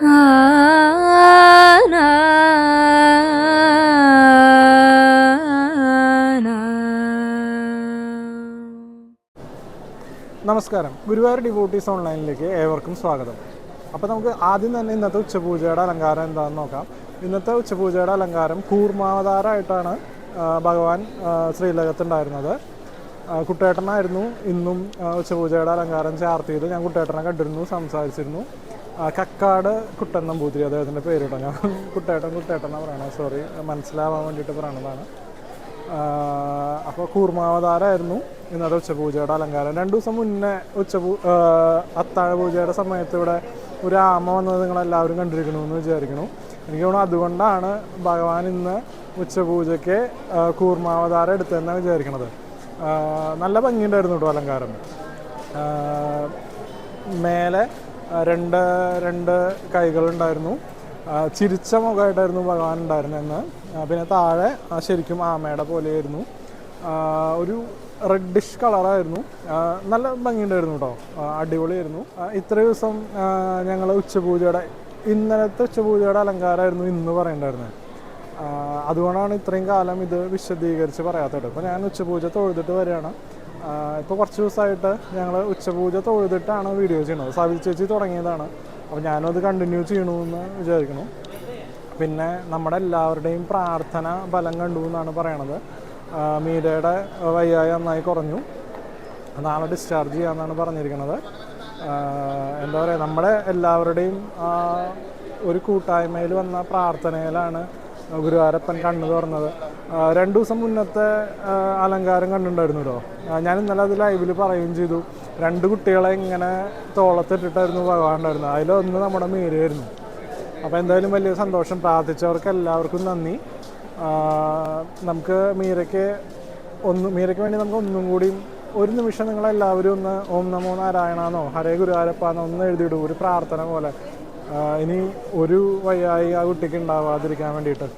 നമസ്കാരം. ഗുരുവായൂർ ഡിവോട്ടീസ് ഓൺലൈനിലേക്ക് ഏവർക്കും സ്വാഗതം. അപ്പോൾ നമുക്ക് ആദ്യം തന്നെ ഇന്നത്തെ ഉച്ചപൂജയുടെ അലങ്കാരം എന്താണെന്ന് നോക്കാം. ഇന്നത്തെ ഉച്ചപൂജയുടെ അലങ്കാരം കൂർമാവതാരമായിട്ടാണ് ഭഗവാൻ ശ്രീലകത്തുണ്ടായിരുന്നത്. കുട്ടേട്ടനായിരുന്നു ഇന്നും ഉച്ചപൂജയുടെ അലങ്കാരം ചാർത്തിയത്. ഞാൻ കുട്ടേട്ടനെ കണ്ടിരുന്നു സംസാരിച്ചിരുന്നു. കക്കാട് കുട്ടൻ നമ്പൂതിരി അദ്ദേഹത്തിന്റെ പേര് കേട്ടോ ഞാൻ കുട്ടേട്ടൻ കുട്ടേട്ടൻ എന്നാണ് പറയണത് സോറി മനസ്സിലാവാൻ വേണ്ടിയിട്ട് പറയണതാണ്. അപ്പോൾ കൂർമാവതാരമായിരുന്നു ഇന്നത്തെ ഉച്ചപൂജയുടെ അലങ്കാരം. രണ്ട് ദിവസം മുന്നേ ഉച്ചപൂ അത്താഴ പൂജയുടെ സമയത്ത് ഇവിടെ ഒരു ആമ വന്നത് നിങ്ങളെല്ലാവരും കണ്ടിരിക്കണമെന്ന് വിചാരിക്കുന്നു എനിക്ക് തോന്നുന്നു അതുകൊണ്ടാണ് ഭഗവാൻ ഇന്ന് ഉച്ചപൂജയ്ക്ക് കൂർമാവതാരം എടുത്തതെന്നാണ് വിചാരിക്കണത്. നല്ല ഭംഗിയുണ്ടായിരുന്നു കേട്ടോ അലങ്കാരം. മേലെ രണ്ട് രണ്ട് കൈകളുണ്ടായിരുന്നു. ചിരിച്ച മുഖമായിട്ടായിരുന്നു ഭഗവാൻ ഉണ്ടായിരുന്നതെന്ന്. പിന്നെ താഴെ ശരിക്കും ആമയുടെ പോലെയായിരുന്നു. ഒരു റെഡിഷ് കളറായിരുന്നു നല്ല ഭംഗിയുണ്ടായിരുന്നു കേട്ടോ അടിപൊളിയായിരുന്നു. ഇത്ര ദിവസം ഞങ്ങൾ ഉച്ചപൂജയുടെ ഇന്നലത്തെ ഉച്ചപൂജയുടെ അലങ്കാരമായിരുന്നു ഇന്ന് പറയണ്ടായിരുന്നത് അതുകൊണ്ടാണ് ഇത്രയും കാലം ഇത് വിശദീകരിച്ച് പറയാത്തത് ഇപ്പോൾ ഞാൻ ഉച്ചപൂജ തൊഴുതിട്ട് വരികയാണ്. ഇപ്പോൾ കുറച്ച് ദിവസമായിട്ട് ഞങ്ങൾ ഉച്ചപൂജ തൊഴുതിട്ടാണ് വീഡിയോ ചെയ്യുന്നത്. സവിൽ ചേച്ചി തുടങ്ങിയതാണ്. അപ്പോൾ ഞാനും അത് കണ്ടിന്യൂ ചെയ്യണമെന്ന് വിചാരിക്കുന്നു. പിന്നെ നമ്മുടെ എല്ലാവരുടെയും പ്രാർത്ഥന ഫലം കണ്ടു എന്നാണ് പറയണത്. മീരയുടെ വയ്യായി നന്നായി കുറഞ്ഞു. നാളെ ഡിസ്ചാർജ് ചെയ്യാമെന്നാണ് പറഞ്ഞിരിക്കുന്നത് എന്താ പറയുക നമ്മുടെ എല്ലാവരുടെയും ഒരു കൂട്ടായ്മയിൽ വന്ന പ്രാർത്ഥനയിലാണ് ഗുരുവാരപ്പൻ കണ്ണു തുറന്നത്. രണ്ടു ദിവസം മുന്നത്തെ അലങ്കാരം കണ്ടിട്ടുണ്ടായിരുന്നു കേട്ടോ ഞാൻ ഇന്നലെ അത് ലൈവിൽ പറയുകയും ചെയ്തു. രണ്ട് കുട്ടികളെ ഇങ്ങനെ തോളത്തിട്ടിട്ടായിരുന്നു ഭഗവാൻ ഉണ്ടായിരുന്നത് അതിലൊന്ന് നമ്മുടെ മീരയായിരുന്നു. അപ്പോൾ എന്തായാലും വലിയ സന്തോഷം. പ്രാർത്ഥിച്ചവർക്ക് എല്ലാവർക്കും നന്ദി. നമുക്ക് മീരയ്ക്ക് ഒന്ന് മീരയ്ക്ക് വേണ്ടി നമുക്ക് ഒന്നും കൂടിയും ഒരു നിമിഷം നിങ്ങളെല്ലാവരും ഒന്ന് ഓം നമോ നാരായണാന്നോ ഹരേ ഗുരുവാരപ്പാന്നോ ഒന്ന് എഴുതിയിടും. ഒരു പ്രാർത്ഥന പോലെ. ഇനി ഒരു വയ്യായി ആ കുട്ടിക്ക് ഉണ്ടാവാതിരിക്കാൻ വേണ്ടിയിട്ട്.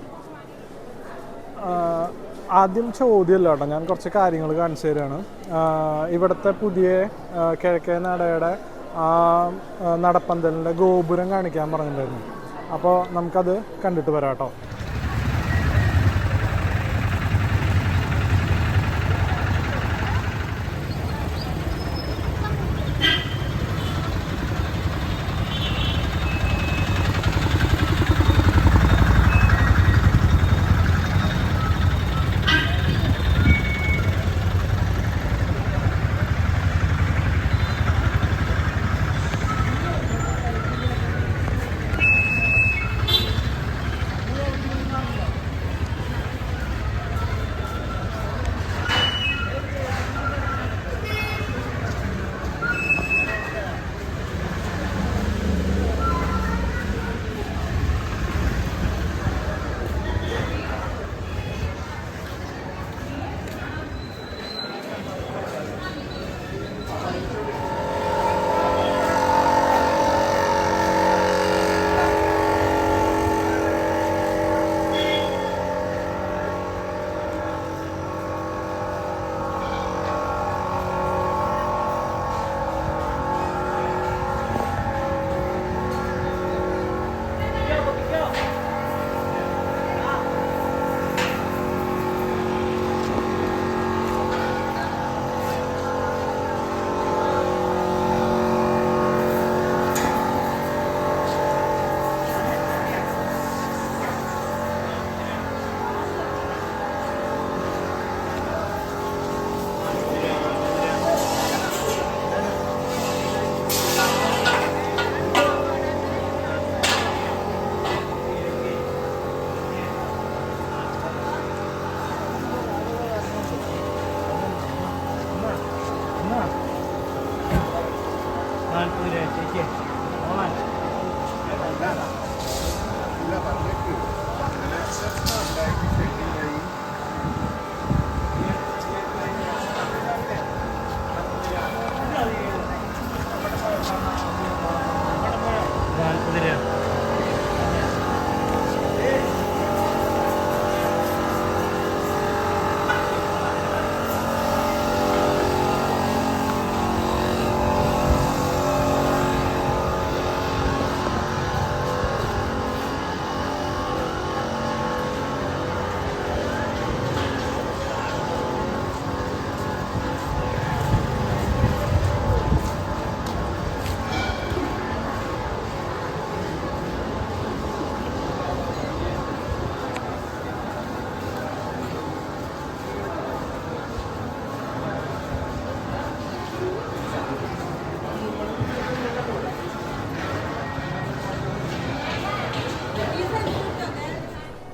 ആദ്യം ചോദ്യമല്ല കേട്ടോ. ഞാൻ കുറച്ച് കാര്യങ്ങൾ കാണിച്ചു തരാണ്. ഇവിടുത്തെ പുതിയ കിഴക്കേ നടയുടെ ആ, നടപ്പന്തലിന്റെ ഗോപുരം കാണിക്കാൻ പറഞ്ഞിട്ടുണ്ടായിരുന്നു. അപ്പോൾ നമുക്കത് കണ്ടിട്ട് വരാം കേട്ടോ.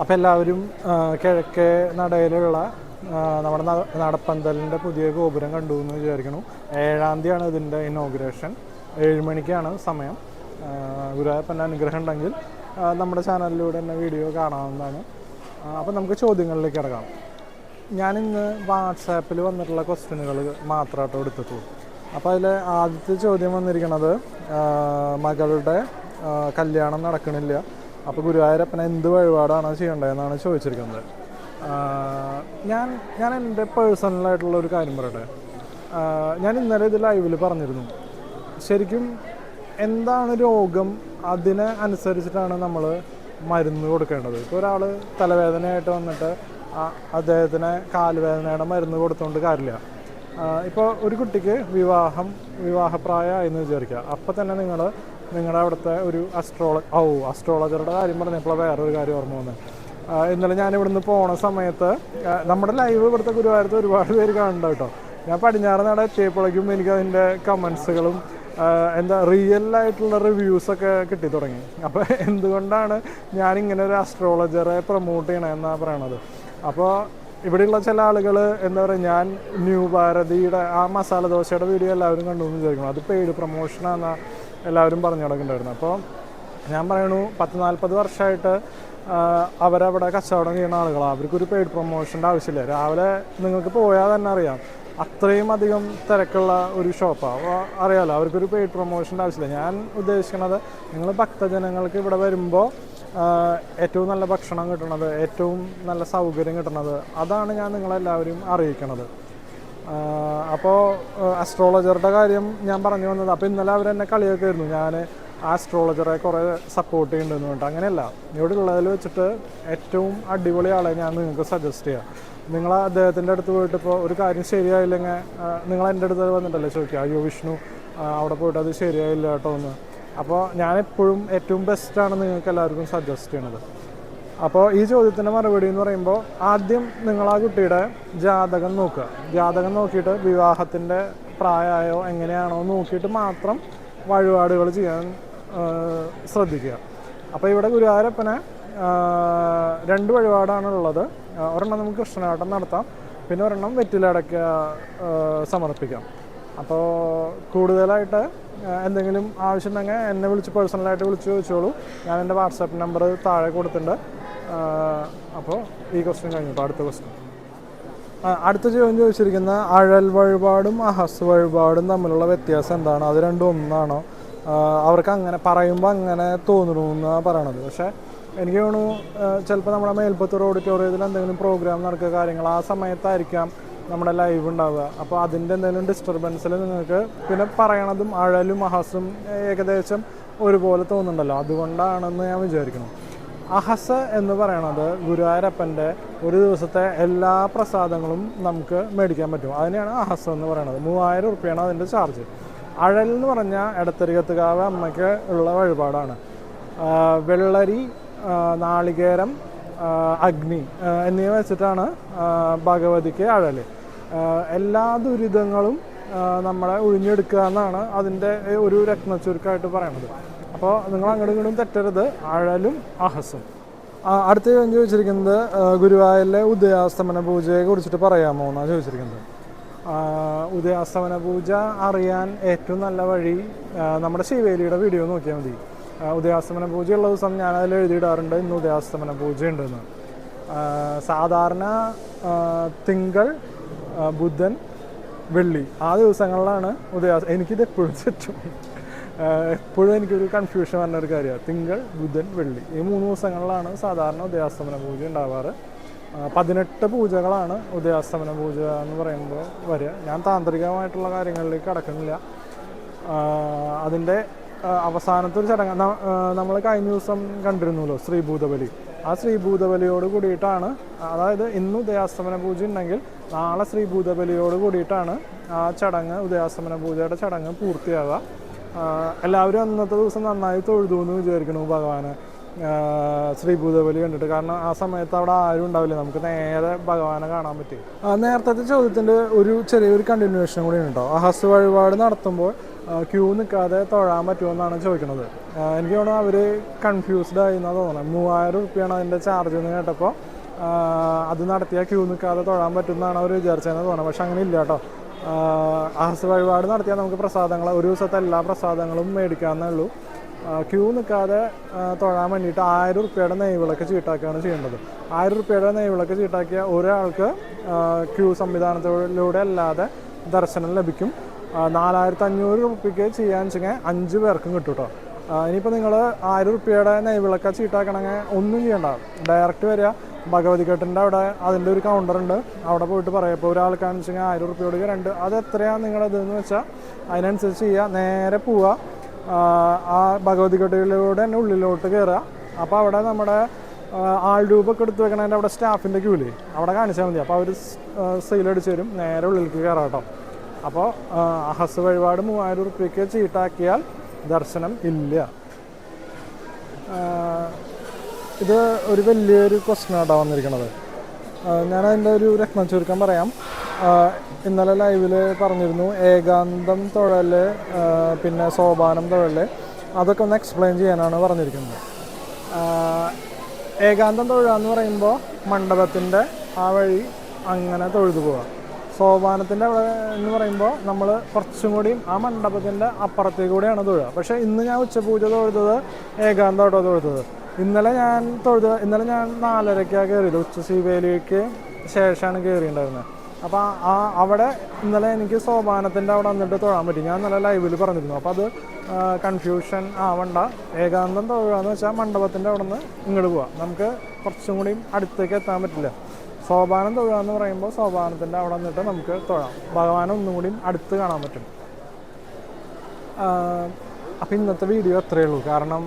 അപ്പോൾ എല്ലാവരും കിഴക്കേ നടയിലുള്ള നമ്മുടെ നടപ്പന്തലിന്റെ പുതിയ ഗോപുരം കണ്ടു എന്ന് വിചാരിക്കുന്നു. ഏഴാം തീയതിയാണ് ഇതിന്റെ ഇനോഗ്രേഷൻ ഏഴ് മണിക്കാണ് സമയം. ഗുരുവായപ്പന്റെ അനുഗ്രഹം ഉണ്ടെങ്കിൽ നമ്മുടെ ചാനലിലൂടെ തന്നെ വീഡിയോ കാണാവുന്നതാണ്. അപ്പോൾ നമുക്ക് ചോദ്യങ്ങളിലേക്ക് ഇറങ്ങാം ഞാനിന്ന് വാട്സാപ്പിൽ വന്നിട്ടുള്ള ക്വസ്റ്റ്യനുകൾ മാത്രമായിട്ട് എടുത്തിട്ടുള്ളൂ. അപ്പോൾ അതിൽ ആദ്യത്തെ ചോദ്യം വന്നിരിക്കുന്നത് മകളുടെ കല്യാണം നടക്കണില്ല. അപ്പോൾ ഗുരുവായൂരപ്പൻ എന്ത് വഴിപാടാണ് ചെയ്യേണ്ടതെന്നാണ് ചോദിച്ചിരിക്കുന്നത്. ഞാൻ ഞാൻ എന്റെ പേഴ്സണലായിട്ടുള്ള ഒരു കാര്യം പറയട്ടെ. ഞാൻ ഇന്നലെ ഇത് ലൈവിൽ പറഞ്ഞിരുന്നു. ശരിക്കും എന്താണ് രോഗം അതിനെ അനുസരിച്ചിട്ടാണ് നമ്മൾ മരുന്ന് കൊടുക്കേണ്ടത്? ഇപ്പോൾ ഒരാൾ തലവേദനയായിട്ട് വന്നിട്ട് അദ്ദേഹത്തിന് കാലുവേദനയുടെ മരുന്ന് കൊടുത്തുകൊണ്ട് കാര്യമില്ല. ഇപ്പോൾ ഒരു കുട്ടിക്ക് വിവാഹം വിവാഹപ്രായമായി എന്ന് വിചാരിക്കുക. അപ്പോൾ തന്നെ നിങ്ങൾ നിങ്ങളുടെ അവിടുത്തെ ഒരു അസ്ട്രോള ഓ അസ്ട്രോളജറുടെ കാര്യം പറഞ്ഞപ്പോൾ വേറൊരു കാര്യം ഓർമ്മ വന്നത് ആ, ഇന്നലെ ഞാൻ ഇവിടുന്ന് പോണ സമയത്ത് നമ്മുടെ ലൈവ് ഇവിടുത്തെ ഗുരുവായൂരത്ത് ഒരുപാട് പേര് കാണുന്നുണ്ട് കേട്ടോ. ഞാൻ പടിഞ്ഞാറ് നട എത്തിയപ്പോഴേക്കും എനിക്ക് അതിന്റെ കമൻസുകളും എന്താ റിയൽ ആയിട്ടുള്ള റിവ്യൂസൊക്കെ കിട്ടി തുടങ്ങി. അപ്പോൾ എന്തുകൊണ്ടാണ് ഞാൻ ഇങ്ങനെ ഒരു അസ്ട്രോളജറെ പ്രൊമോട്ട് ചെയ്യണമെന്നാണ് പറയണത്? അപ്പോൾ ഇവിടെയുള്ള ചില ആളുകൾ എന്താ പറയുക ഞാൻ ന്യൂ ഭാരതിയുടെ ആ മസാല ദോശയുടെ വീഡിയോ എല്ലാവരും കണ്ടു എന്ന് വിചാരിക്കണം അത് പെയ്ഡ് പ്രൊമോഷനാണെന്ന് എല്ലാവരും പറഞ്ഞു തുടങ്ങിയിട്ടുണ്ടായിരുന്നു. അപ്പോൾ ഞാൻ പറയണു പത്ത് നാൽപ്പത് വർഷമായിട്ട് അവരവിടെ കച്ചവടം ചെയ്യുന്ന ആളുകളാണ് അവർക്കൊരു പെയ്ഡ് പ്രൊമോഷന്റെ ആവശ്യമില്ല. രാവിലെ നിങ്ങൾക്ക് പോയാൽ തന്നെ അറിയാം. അത്രയും അധികം തിരക്കുള്ള ഒരു ഷോപ്പാണ് അറിയാലോ അവർക്കൊരു പെയ്ഡ് പ്രൊമോഷന്റെ ആവശ്യമില്ല. ഞാൻ ഉദ്ദേശിക്കുന്നത് നിങ്ങൾ ഭക്തജനങ്ങൾക്ക് ഇവിടെ വരുമ്പോൾ ഏറ്റവും നല്ല ഭക്ഷണം കിട്ടണത് ഏറ്റവും നല്ല സൗകര്യം കിട്ടണത് അതാണ് ഞാൻ നിങ്ങളെല്ലാവരും അറിയിക്കണത്. അപ്പോൾ അസ്ട്രോളജറുടെ കാര്യം ഞാൻ പറഞ്ഞു വന്നത്. അപ്പോൾ ഇന്നലെ അവരെന്നെ കളിയൊക്കെയായിരുന്നു ഞാൻ ആസ്ട്രോളജറെ കുറേ സപ്പോർട്ട് ചെയ്യുന്നുണ്ടെന്ന് പറഞ്ഞിട്ട്. അങ്ങനെയല്ല. ഇവിടെ ഉള്ളതിൽ വെച്ചിട്ട് ഏറ്റവും അടിപൊളി ആളെ ഞാൻ നിങ്ങൾക്ക് സജസ്റ്റ് ചെയ്യാം. നിങ്ങൾ അദ്ദേഹത്തിന്റെ അടുത്ത് പോയിട്ട് ഇപ്പോൾ ഒരു കാര്യം ശരിയായില്ലെങ്കിൽ നിങ്ങൾ എന്റെ അടുത്ത് വന്നിട്ടല്ലേ ചോദിക്കുക? അയ്യോ വിഷ്ണു അവിടെ പോയിട്ട് അത് ശരിയായില്ല കേട്ടോ എന്ന്. അപ്പോൾ ഞാൻ എപ്പോഴും ഏറ്റവും ബെസ്റ്റാണ് നിങ്ങൾക്ക് എല്ലാവർക്കും സജസ്റ്റ് ചെയ്യണത്. അപ്പോൾ ഈ ചോദ്യത്തിന്റെ മറുപടി എന്ന് പറയുമ്പോൾ ആദ്യം നിങ്ങൾ ആ കുട്ടിയുടെ ജാതകം നോക്കുക. ജാതകം നോക്കിയിട്ട് വിവാഹത്തിന്റെ പ്രായമായോ എങ്ങനെയാണോ നോക്കിയിട്ട് മാത്രം വഴിപാടുകൾ ചെയ്യാൻ ശ്രദ്ധിക്കുക. അപ്പോൾ ഇവിടെ ഗുരുവായൂരപ്പനെ രണ്ട് വഴിപാടാണുള്ളത്. ഒരെണ്ണം നമുക്ക് കൃഷ്ണനാട്ടം നടത്താം. പിന്നെ ഒരെണ്ണം വെറ്റിലടക്ക സമർപ്പിക്കാം. അപ്പോൾ കൂടുതലായിട്ട് എന്തെങ്കിലും ആവശ്യമുണ്ടെങ്കിൽ എന്നെ വിളിച്ച് പേഴ്സണലായിട്ട് വിളിച്ച് ചോദിച്ചോളൂ. ഞാൻ എന്റെ വാട്സാപ്പ് നമ്പർ താഴെ കൊടുത്തിട്ടുണ്ട്. അപ്പോൾ ഈ ക്വസ്റ്റ്യൻ കഴിഞ്ഞു. അപ്പോൾ അടുത്ത ക്വസ്റ്റ്യൻ അടുത്ത ചോദ്യം ചോദിച്ചിരിക്കുന്ന അഴൽ വഴിപാടും അഹസ് വഴിപാടും തമ്മിലുള്ള വ്യത്യാസം എന്താണ്? അത് രണ്ടും ഒന്നാണോ? അവർക്ക് അങ്ങനെ പറയുമ്പോൾ അങ്ങനെ തോന്നുന്നു എന്നാണ് പറയണത്. പക്ഷേ എനിക്ക് തോന്നുന്നു ചിലപ്പോൾ നമ്മുടെ മേൽപ്പത്തൂർ ഓഡിറ്റോറിയത്തിൽ എന്തെങ്കിലും പ്രോഗ്രാം നടക്കുക കാര്യങ്ങൾ ആ സമയത്തായിരിക്കാം നമ്മുടെ ലൈവ് ഉണ്ടാവുക. അപ്പോൾ അതിന്റെ എന്തെങ്കിലും ഡിസ്റ്റർബൻസിൽ നിങ്ങൾക്ക് പിന്നെ പറയണതും അഴലും അഹസും ഏകദേശം ഒരുപോലെ തോന്നുന്നുണ്ടല്ലോ. അതുകൊണ്ടാണെന്ന് ഞാൻ വിചാരിക്കുന്നു. അഹസ എന്ന് പറയണത് ഗുരുവായൂരപ്പന്റെ ഒരു ദിവസത്തെ എല്ലാ പ്രസാദങ്ങളും നമുക്ക് മേടിക്കാൻ പറ്റും. അതിനെയാണ് അഹസ എന്ന് പറയണത്. മൂവായിരം ഉറുപ്പ്യാണ് അതിന്റെ ചാർജ് അഴൽ എന്ന് പറഞ്ഞാൽ എടത്തരികത്തുകാവ് അമ്മയ്ക്ക് ഉള്ള വഴിപാടാണ്. വെള്ളരി നാളികേരം അഗ്നി എന്നിവ വെച്ചിട്ടാണ് ഭഗവതിക്ക് അഴൽ എല്ലാ ദുരിതങ്ങളും നമ്മളെ ഒഴിഞ്ഞെടുക്കുക എന്നാണ് അതിന്റെ ഒരു രത്നച്ചുരുക്കായിട്ട് പറയണത്. അപ്പോൾ നിങ്ങൾ അങ്ങോട്ടും ഇങ്ങോട്ടും തെറ്റരുത്. ആഴലും അഹസും. അടുത്ത ഞാൻ ചോദിച്ചിരിക്കുന്നത് ഗുരുവായൂരിലെ ഉദയാസ്തമന പൂജയെ കുറിച്ചിട്ട് പറയാമോ എന്നാണ് ചോദിച്ചിരിക്കുന്നത്. ഉദയാസ്തമന പൂജ അറിയാൻ ഏറ്റവും നല്ല വഴി നമ്മുടെ ശിവേലിയുടെ വീഡിയോ നോക്കിയാൽ മതി. ഉദയാസ്തമന പൂജയുള്ള ദിവസം ഞാൻ അതിൽ എഴുതിയിടാറുണ്ട് ഇന്ന് ഉദയാസ്തമന പൂജയുണ്ടെന്ന് സാധാരണ തിങ്കൾ ബുധൻ വെള്ളി ആ ദിവസങ്ങളിലാണ് ഉദയാസ് എനിക്കിത് എപ്പോഴും ആഹ് എപ്പോഴും എനിക്കൊരു കൺഫ്യൂഷൻ പറഞ്ഞ ഒരു കാര്യമാണ്. തിങ്കൾ ബുധൻ വെള്ളി. ഈ മൂന്ന് ദിവസങ്ങളിലാണ് സാധാരണ ഉദയാസ്തമന പൂജ ഉണ്ടാവാറ്. പതിനെട്ട് പൂജകളാണ് ഉദയാസ്തമന പൂജ എന്ന് പറയുമ്പോൾ വരിക. ഞാൻ താന്ത്രികമായിട്ടുള്ള കാര്യങ്ങളിലേക്ക് കടക്കുന്നില്ല. അതിന്റെ അവസാനത്തെ ഒരു ചടങ്ങ് നമ്മൾ കഴിഞ്ഞ ദിവസം കണ്ടിരുന്നല്ലോ ശ്രീഭൂതബലി. ആ ശ്രീഭൂതബലിയോട് കൂടിയിട്ടാണ് അതായത് ഇന്ന് ഉദയാസ്തമന പൂജ ഉണ്ടെങ്കിൽ നാളെ ശ്രീഭൂതബലിയോട് കൂടിയിട്ടാണ് ആ ചടങ്ങ് ഉദയാസ്തമന പൂജയുടെ ചടങ്ങ് പൂർത്തിയാവുക. എല്ലാവരും അന്നത്തെ ദിവസം നന്നായി തൊഴുതു എന്ന് വിചാരിക്കണു ഭഗവാന്. ശ്രീ ശ്രീഭൂതബലി കണ്ടിട്ട്. കാരണം ആ സമയത്ത് അവിടെ ആരും ഉണ്ടാവില്ല. നമുക്ക് നേരെ ഭഗവാനെ കാണാൻ പറ്റി. നേരത്തെ ചോദ്യത്തിന്റെ ഒരു ചെറിയൊരു കണ്ടിന്യൂഷൻ കൂടി ഉണ്ടോ അഹസ് വഴിപാട് നടത്തുമ്പോൾ ക്യൂ നിൽക്കാതെ തൊഴാൻ പറ്റുമെന്നാണ് ചോദിക്കുന്നത് എനിക്ക് തോന്നുന്നു അവർ കൺഫ്യൂസ്ഡ് ആയി എന്നാണ് തോന്നുന്നത് മൂവായിരം റുപ്യാണ് അതിന്റെ ചാർജ് എന്ന് കേട്ടപ്പോൾ അത് നടത്തിയാൽ ക്യൂ നിൽക്കാതെ തൊഴാൻ പറ്റുമെന്നാണ് അവർ വിചാരിച്ചതെന്ന് തോന്നുന്നത് പക്ഷെ അങ്ങനെ ഇല്ല കേട്ടോ അഹസ് വഴിപാട് നടത്തിയാൽ നമുക്ക് പ്രസാദങ്ങൾ ഒരു ദിവസത്തെ എല്ലാ പ്രസാദങ്ങളും മേടിക്കാവുന്നേ ഉള്ളൂ. ക്യൂ നിൽക്കാതെ തൊഴാൻ വേണ്ടിയിട്ട് ആയിരം റുപ്യയുടെ നെയ്വിളക്ക് ചീട്ടാക്കുകയാണ് ചെയ്യേണ്ടത്. ആയിരം റുപ്യയുടെ നെയ്വിളക്ക് ചീട്ടാക്കിയ ഒരാൾക്ക് ക്യൂ സംവിധാനത്തിലൂടെ അല്ലാതെ ദർശനം ലഭിക്കും. നാലായിരത്തി അഞ്ഞൂറ് റുപ്യക്ക് ചെയ്യാൻ വെച്ചെങ്കിൽ അഞ്ച് പേർക്കും കിട്ടും കേട്ടോ ഇനിയിപ്പോൾ നിങ്ങൾ ആയിരം റുപ്യയുടെ നെയ്വിളക്ക ചീട്ടാക്കണമെങ്കിൽ ഒന്നും ചെയ്യണ്ട. ഡയറക്റ്റ് വരിക ഭഗവതി കെട്ടിന്റെ അവിടെ അതിന്റെ ഒരു കൗണ്ടർ ഉണ്ട്. അവിടെ പോയിട്ട് പറയാം. ഇപ്പോൾ ഒരാൾക്കാന്ന് വെച്ച് കഴിഞ്ഞാൽ ആയിരം റുപ്യ കൊടുക്കുക. രണ്ട് അത് എത്രയാണ് നിങ്ങളതെന്ന് വെച്ചാൽ അതിനനുസരിച്ച് ചെയ്യുക നേരെ പോവുക ആ ഭഗവതി കെട്ടിലൂടെ തന്നെ ഉള്ളിലോട്ട് കയറുക അപ്പോൾ അവിടെ നമ്മുടെ ആൾ രൂപമൊക്കെ എടുത്ത് വെക്കണതിന്റെ അവിടെ സ്റ്റാഫിന്റെ ക്യൂലേ അവിടെ കാണിച്ചാൽ മതി. അപ്പോൾ അവർ സെയിലടിച്ച് തരും. നേരെ ഉള്ളിലേക്ക് കയറാം കേട്ടോ. അപ്പോൾ അഹസ് വഴിപാട് മൂവായിരം റുപ്യക്ക് ചീട്ടാക്കിയാൽ ദർശനം ഇല്ല. ഇത് ഒരു വലിയൊരു ക്വസ്റ്റ്യൻ ആട്ടോ വന്നിരിക്കുന്നത് ഞാൻ അതിന്റെ ഒരു രത്നം ചുരുക്കം പറയാം. ഇന്നലെ ലൈവിൽ പറഞ്ഞിരുന്നു ഏകാന്തം തൊഴൽ പിന്നെ സോപാനം തൊഴൽ അതൊക്കെ ഒന്ന് എക്സ്പ്ലെയിൻ ചെയ്യാനാണ് പറഞ്ഞിരിക്കുന്നത്. ഏകാന്തം തൊഴുക എന്ന് പറയുമ്പോൾ മണ്ഡപത്തിന്റെ ആ വഴി അങ്ങനെ തൊഴുതു പോവുക സോപാനത്തിന്റെ അവിടെ എന്ന് പറയുമ്പോൾ നമ്മൾ കുറച്ചും കൂടി ആ മണ്ഡപത്തിന്റെ അപ്പുറത്തേക്ക് കൂടിയാണ് തൊഴുക. പക്ഷേ ഇന്ന് ഞാൻ ഉച്ചപൂജ തൊഴുതത് ഏകാന്തമായിട്ടോ തൊഴുതത്. ഇന്നലെ ഞാൻ തൊഴുത ഇന്നലെ ഞാൻ നാലരക്കാണ് കയറിയത് ഉച്ച ശിവേലിക്ക് ശേഷമാണ് കയറിയിട്ടുണ്ടായിരുന്നത് അപ്പോൾ ആ അവിടെ ഇന്നലെ എനിക്ക് സോപാനത്തിന്റെ അവിടെ വന്നിട്ട് തൊഴാൻ പറ്റി. ഞാൻ നല്ല ലൈവിൽ പറഞ്ഞിരുന്നു. അപ്പോൾ അത് കൺഫ്യൂഷൻ ആവണ്ട. ഏകാന്തം തൊഴുകയെന്ന് വെച്ചാൽ മണ്ഡപത്തിന്റെ അവിടെ നിന്ന് ഇങ്ങോട്ട് പോവാം. നമുക്ക് കുറച്ചും കൂടി അടുത്തേക്ക് എത്താൻ പറ്റില്ല. സോപാനം തൊഴുകയെന്ന് പറയുമ്പോൾ സോപാനത്തിന്റെ അവിടെ നിന്നിട്ട് നമുക്ക് തൊഴാം. ഭഗവാനെ ഒന്നും കൂടി അടുത്ത് കാണാൻ പറ്റും. അപ്പം ഇന്നത്തെ വീഡിയോ അത്രയേ ഉള്ളൂ. കാരണം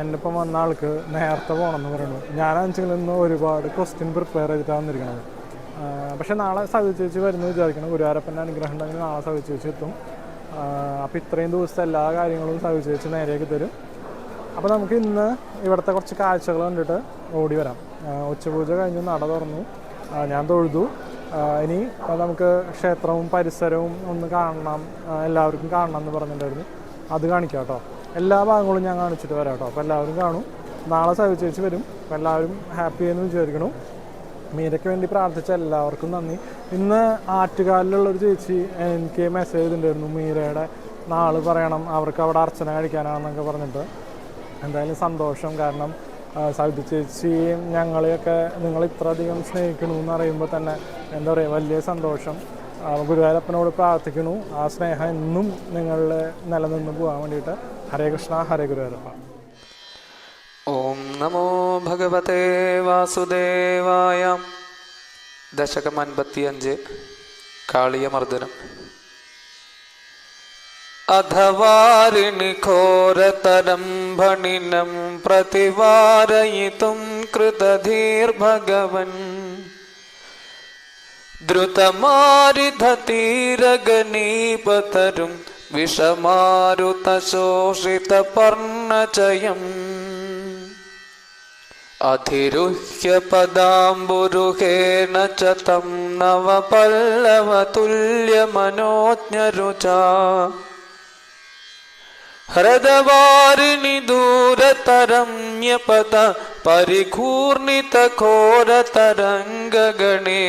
എന്റെ വന്ന ആൾക്ക് നേരത്തെ പോകണമെന്ന് പറയുന്നത്. ഞാനാണെന്നുവെച്ചെങ്കിൽ ഇന്ന് ഒരുപാട് ക്വസ്റ്റ്യൻ പ്രിപ്പയർ ചെയ്തിട്ടാണ് വന്നിരിക്കുന്നത് പക്ഷെ നാളെ സവി വെച്ച് വരുന്നു വിചാരിക്കണം. ഗുരുവാരപ്പന്റെ അനുഗ്രഹം ഉണ്ടെങ്കിൽ നാളെ സവി വെച്ച് എത്തും. അപ്പോൾ ഇത്രയും ദിവസത്തെ എല്ലാ കാര്യങ്ങളും സവി വെച്ച് നേരെയാക്കി തരും. അപ്പോൾ നമുക്ക് ഇന്ന് ഇവിടുത്തെ കുറച്ച് കാഴ്ചകൾ കണ്ടിട്ട് ഓടി വരാം. ഉച്ചപൂജ കഴിഞ്ഞ് നട തുറന്നു. ഞാൻ തൊഴുതു. ഇനി നമുക്ക് ക്ഷേത്രവും പരിസരവും ഒന്ന് കാണണം. എല്ലാവർക്കും കാണണം എന്ന് പറഞ്ഞിട്ടുണ്ടായിരുന്നു. അത് കാണിക്കാം കേട്ടോ. എല്ലാ ഭാഗങ്ങളും ഞാൻ കാണിച്ചിട്ട് വരാം കേട്ടോ. അപ്പോൾ എല്ലാവരും കാണും. നാളെ സഹിച്ചേച്ച് വരും. അപ്പോൾ എല്ലാവരും ഹാപ്പി എന്ന് വിചാരിക്കണം മീരയ്ക്ക് വേണ്ടി പ്രാർത്ഥിച്ച എല്ലാവർക്കും നന്ദി. ഇന്ന് ആറ്റുകാലിലുള്ളൊരു ചേച്ചി എനിക്ക് മെസ്സേജ് ചെയ്തിട്ടുണ്ടായിരുന്നു. മീരയുടെ നാൾ പറയണം. അവർക്ക് അവിടെ അർച്ചന കഴിക്കാനാണെന്നൊക്കെ പറഞ്ഞിട്ട്. എന്തായാലും സന്തോഷം. കാരണം സൗദി ചേച്ചിയും ഞങ്ങളെയൊക്കെ നിങ്ങൾ ഇത്രയധികം സ്നേഹിക്കണമെന്ന് അറിയുമ്പോൾ തന്നെ എന്താ പറയുക വലിയ സന്തോഷം. ഗുരുവായൂരപ്പനോട് പ്രാർത്ഥിക്കുന്നു. ആ സ്നേഹം എന്നും നിങ്ങളിൽ നിലനിന്ന് പോകാൻ വേണ്ടിയിട്ട്. ഹരേ കൃഷ്ണ ഹരേ ഗുരുവായൂരപ്പ. ഓം നമോ ഭഗവതേ വാസുദേവായ ദശകം അൻപത്തിയഞ്ച് കാളിയമർദ്ദനം. അധവാരിണി ഘോരതരം ഭണിനം പ്രതിവാരയിതും കൃതധീർഭഗവൻ. ദ്രുതമാരിധീരഗണീപതരും വിഷമാരുതശോഷിതപർണചയം अधिरुह्य पदाम्बुरुहेण च तं नवपल्लवतुल्यमनोज्ञरुचा हृदवारिणि दूरतरम्यपत परिघूर्णितघोरतरङ्गगणे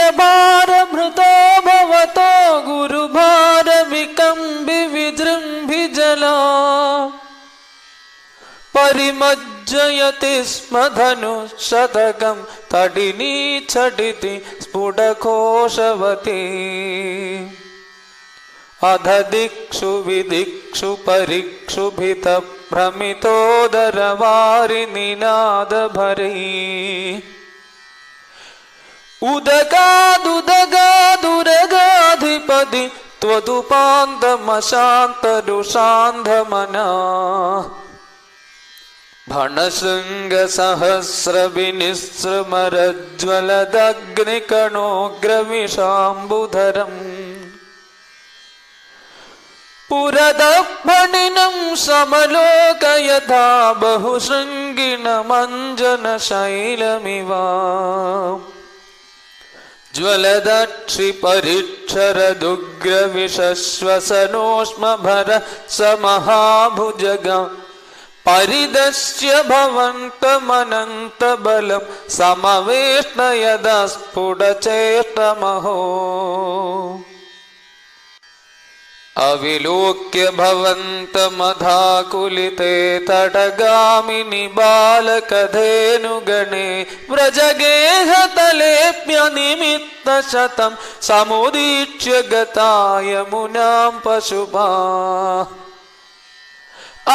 भुवनत्रयभारभृतो भवतो गुरुभारविकम्बि विजृम्भिजला परिमज्जयति स्म धनुशतकं तडिनी झटिति स्फुटघोषवती अध दिक्षु विदिक्षु परिक्षुभित भ्रमितोदरवारिनिनादभरै उदगादुदगादुरगाधिपति त्वदुपान्तमशान्तरुषान्धमना। भणशृङ्गसहस्रविनिसृमरज्वलदग्निकणोग्रविषाम्बुधरम् पुरदभणिनं समलोकयथा बहुशृङ्गिणमञ्जनशैलमिव ज्वलदक्षिपरिक्षरदुग्रविशश्वसनोष्मभर समहाभुजग परिदश्य भवन्तमनन्तबलं समवेष्णयदा स्फुटचेष्टमहो अविलोक्य भवन्तमधाकुलिते तटगामिनि बालकधेनुगणे व्रजगेहतलेऽप्यनिमित्तशतं समुदीक्ष्य गता यमुनां पशुपा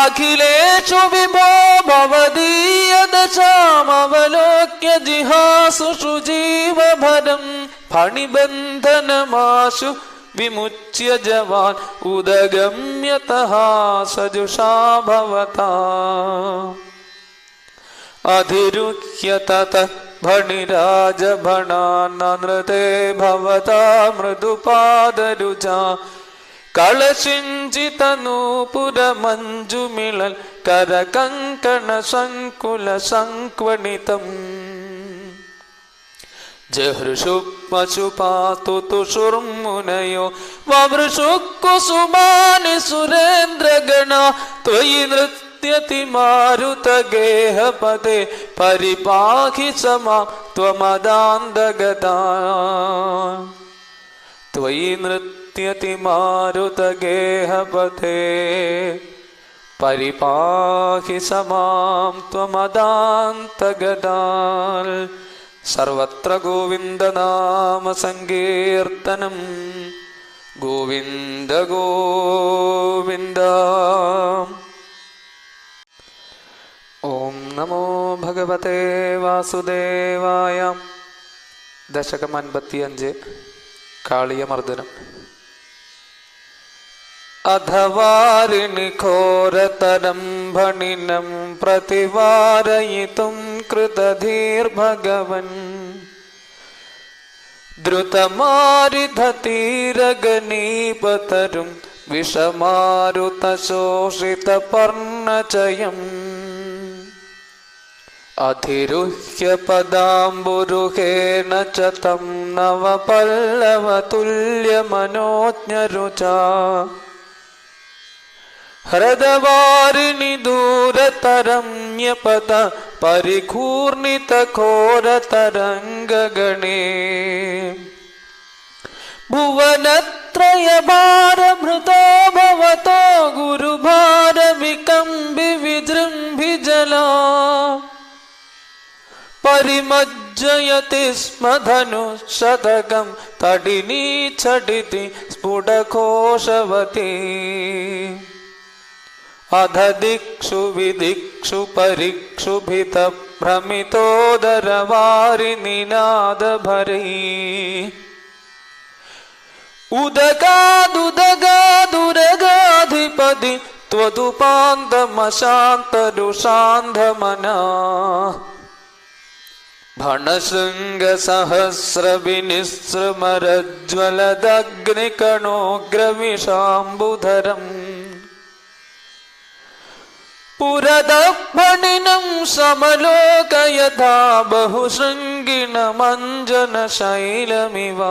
अखिलेषु विभो भवदीयदशामवलोक्य जिहासुषु जीवभरं फणिबन्धनमाशु विमुच्य जवान् उदगम्यतः सजुषा भवता अधिरुह्य ततः भणिराजभणान्नृते भवता मृदुपादरुजा कलशिञ्चितनूपुरमञ्जुमिळल् करकङ्कणसङ्कुलसङ्क्वणितम् ജഹൃഷു പശുപാതു തുഷുർമുനയോ വവൃഷു കുസുമാനി സുരേന്ദ്രഗണ ത്വയി നൃത്യതി മാരുതഗേഹപദേ പരിപാഹി സമാം ത്വമദാന്തഗതാ. ത്വയി നൃത്യതി മാരുതഗേഹപദേ പരിപാഹി സമാം ത്വമദാന്തഗതാൽ സർവത്ര ഗോവിന്ദനാമസങ്കീർത്തനം ഗോവിന്ദ ഗോവിന്ദ. ഓം നമോ ഭഗവതേ വാസുദേവായ. ദശകം അൻപത്തിയഞ്ച്. കാളിയമർദ്ദനം. അധവാരിണി ഘോരതരം ഭണിനം പ്രതിവാരയിതും കൃതധീർഭഗവൻ. ദ്രുതമാരിധീരഗണീപതരും വിഷമാരുതശോഷിതപർണചയം. അധിരുഹ്യ പദാംബുരുഹേണ ച തം ദൂരതരമ്യപത പരിഘൂർണിത പരിഘൂർണിതഘോരതരംഗഗണേ ഭുവനത്രയഭാരഭൃതോ ഭവതോ ഗുരുഭാരവികമ്പി വിജൃംഭിജലാ. പരിമജ്ജയതി സ്മ ധനു ശതകം തടിനീ ചടിതി अध दिक्षु विदिक्षु परिक्षुभित भ्रमितोदरवारि निनादभरी उदगादुदगादुरगाधिपति त्वदुपान्तमशान्तरुषान्धमना भणशृङ्गसहस्रविनिस्रमरज्ज्वलदग्निकणोऽग्रविशाम्बुधरम् पुरदफणिनं समलोकयथा बहुशृङ्गिणमञ्जनशैलमिव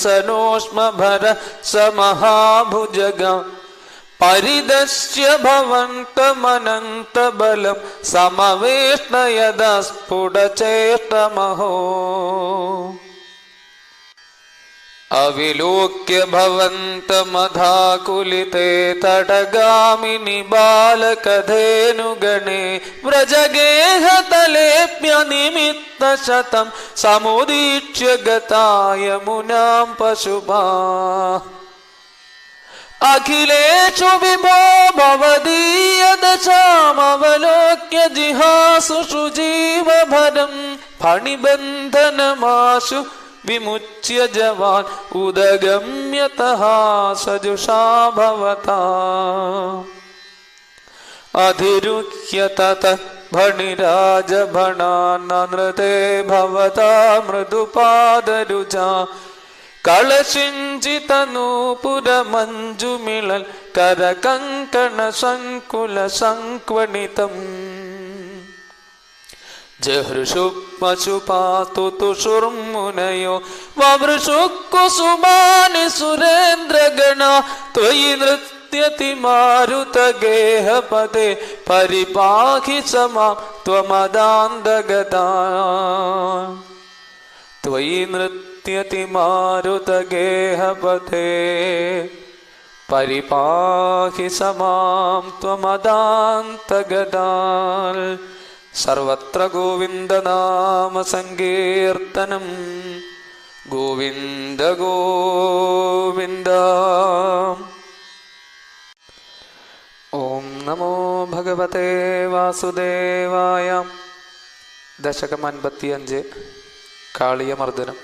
ज्वलदक्षिपरिक्षरदुग्रविशश्वसनोष्मभर स महाभुजग परिदश्य भवन्तमनन्तबलं समवेष्णयदा स्फुटचेष्टमहो अविलोक्य भवन्तमधाकुलिते तटगामिनि बालकधेनुगणे व्रजगेहतलेऽप्यनिमित्तशतं समुदीक्ष्य गता यमुनां पशुपा अखिलेषु विभो भवदीयदशामवलोक्य जिहासुषु जीवभरं फणिबन्धनमाशु विमुच्य जवान् उदगम्यतः सजुषा भवता अधिरुह्य ततः भणिराजभणान्नृते भवता मृदुपादरुजा कलशिञ्चितनूपुरमञ्जुमिळल् करकङ्कणसङ्कुलसङ्क्वणितम् ജഹൃഷുക്മശുപാതുതുഷുർമുനയോ വവൃഷുക്കുസുമാനി സുരേന്ദ്രഗണ ത്വയി നൃത്യതി മാരുതഗേഹപദേ പരിപാഹി സമാ ത്വമദാന്തഗതാ. ത്വയി നൃത്യതി മാരുതഗേഹപദേ പരിപാഹി സമാം ത്വമദാന്തഗതാൽ. സർവത്ര ഗോവിന്ദനാമസങ്കീർത്തനം ഗോവിന്ദ ഗോവിന്ദ. ഓം നമോ ഭഗവത്തെ വാസുദേവായ. ദശകം അൻപത്തിയഞ്ച്. കാളിയമർദ്ദനം.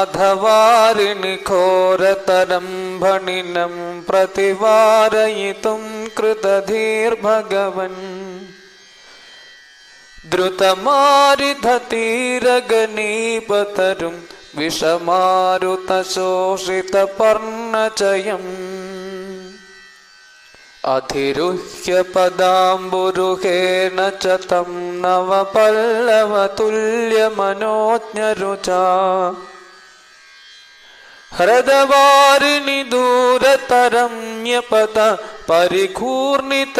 अधवारिणिघोरतरम्भणिनं प्रतिवारयितुं कृतधीर्भगवन् द्रुतमारिधतीरगणीपतरुं विषमारुतशोषितपर्णचयम् अधिरुह्य पदाम्बुरुहेण च तं नवपल्लवतुल्यमनोज्ञरुचा ഹൃദവാരിണി ദൂരതരമ്യപത പരിഘൂർണിത